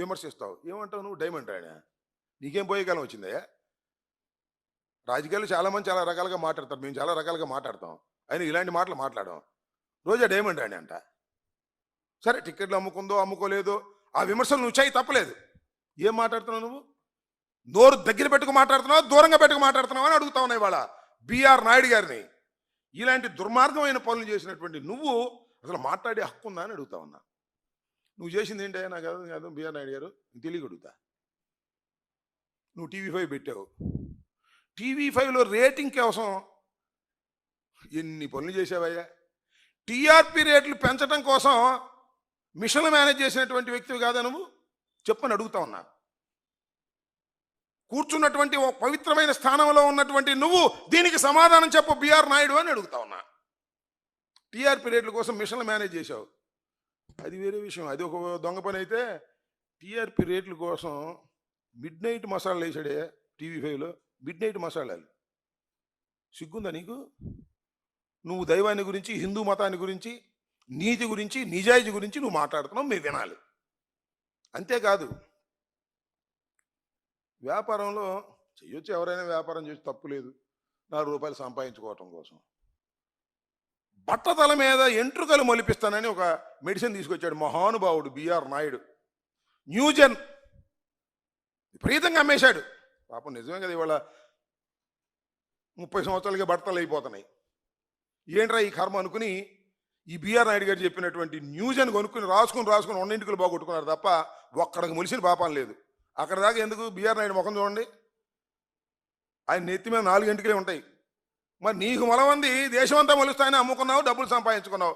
విమర్శిస్తావు. ఏమంటావు నువ్వు? డైమండ్ ఆయన నీకేం పోయే కాలం వచ్చిందయ్యా? రాజకీయాలు చాలా మంది చాలా రకాలుగా మాట్లాడతారు. మేము చాలా రకాలుగా మాట్లాడతాం. ఆయన ఇలాంటి మాటలు మాట్లాడడం. రోజా డైమండ్ ఆయన అంట? సరే టికెట్లు అమ్ముకుందో అమ్ముకోలేదో ఆ విమర్శలు నువ్వు చేయి తప్పలేదు. ఏం మాట్లాడుతున్నావు నువ్వు? నోరు దగ్గర పెట్టుకు మాట్లాడుతున్నావు? దూరంగా పెట్టుకు మాట్లాడుతున్నావు అని అడుగుతా ఉన్నాయి ఇవాళ బిఆర్ నాయుడు గారిని. ఇలాంటి దుర్మార్గమైన పనులు చేసినటువంటి నువ్వు అసలు మాట్లాడే హక్కు ఉందా అని అడుగుతా ఉన్నా. నువ్వు చేసింది ఏంటి నాకు కాదు కాదు. బిఆర్ నాయుడు గారు నీకు నువ్వు టీవీ ఫైవ్ పెట్టావు. టీవీ ఫైవ్లో రేటింగ్ కోసం ఎన్ని పనులు చేసావయ్యా టీఆర్పీ రేట్లు పెంచడం కోసం మిషన్లు మేనేజ్ చేసినటువంటి వ్యక్తివి కాదా నువ్వు? చెప్పని అడుగుతా ఉన్నా. కూర్చున్నటువంటి ఒక పవిత్రమైన స్థానంలో ఉన్నటువంటి నువ్వు దీనికి సమాధానం చెప్పు బిఆర్ నాయుడు అని అడుగుతా ఉన్నా. టీఆర్పీ రేట్ల కోసం మిషన్లు మేనేజ్ చేశావు. అది వేరే విషయం. అది ఒక దొంగ పని అయితే టీఆర్పీ రేట్ల కోసం మిడ్ నైట్ మసాలాలు వేసాడే టీవీ ఫైవ్లో. మిడ్ నైట్ మసాలాలు. సిగ్గుందా నీకు? నువ్వు దైవాన్ని గురించి హిందూ మతాన్ని గురించి నీతి గురించి నిజాయితీ గురించి నువ్వు మాట్లాడుతున్నావు మీరు వినాలి. అంతేకాదు వ్యాపారంలో చేయొచ్చు ఎవరైనా వ్యాపారం చేసి తప్పు లేదు. నాలుగు రూపాయలు సంపాదించుకోవటం కోసం. బట్టతల మీద ఎంట్రుకలు మొలిపిస్తానని ఒక మెడిసిన్ తీసుకొచ్చాడు మహానుభావుడు బిఆర్ నాయుడు. న్యూజెన్. విపరీతంగా అమ్మేశాడు. పాపం నిజమే కదా ఇవాళ ముప్పై సంవత్సరాలకి బట్టలు అయిపోతున్నాయి. ఏంట్రా ఈ కర్మ అనుకుని ఈ బిఆర్ నాయుడు గారు చెప్పినటువంటి న్యూజన్ కొనుక్కుని రాసుకుని రాసుకుని ఉన్నింటికి బాగొట్టుకున్నారు తప్ప ఒక్కడికి మొలిసిన పాపం లేదు. అక్కడ దాకా ఎందుకు బిఆర్ నాయుడు ముఖం చూడండి? ఆయన నెత్తి మీద నాలుగు ఉంటాయి. మరి నీకు మొలమంది దేశమంతా మొలుస్తాయని అమ్ముకున్నావు డబ్బులు సంపాదించుకున్నావు.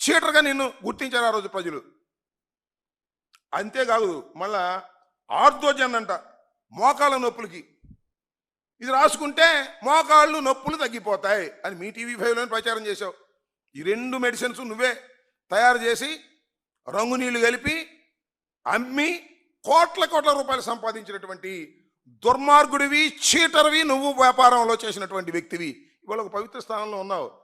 చీటర్గా నిన్ను గుర్తించారు ఆ రోజు ప్రజలు. అంతేకాదు మళ్ళా ఆర్థోజన్ అంట మోకాళ్ళ నొప్పులకి. ఇది రాసుకుంటే మోకాళ్ళు నొప్పులు తగ్గిపోతాయి అని మీ టీవీ ఫైవ్లో ప్రచారం చేసావు ఈ రెండు మెడిసిన్స్ నువ్వే తయారు చేసి రంగు నీళ్ళు కలిపి అమ్మి కోట్ల కోట్ల రూపాయలు సంపాదించినటువంటి దుర్మార్గుడివి చీటర్వి నువ్వు వ్యాపారంలో చేసినటువంటి వ్యక్తివి. ఇవాళ ఒక పవిత్ర స్థానంలో ఉన్నావు.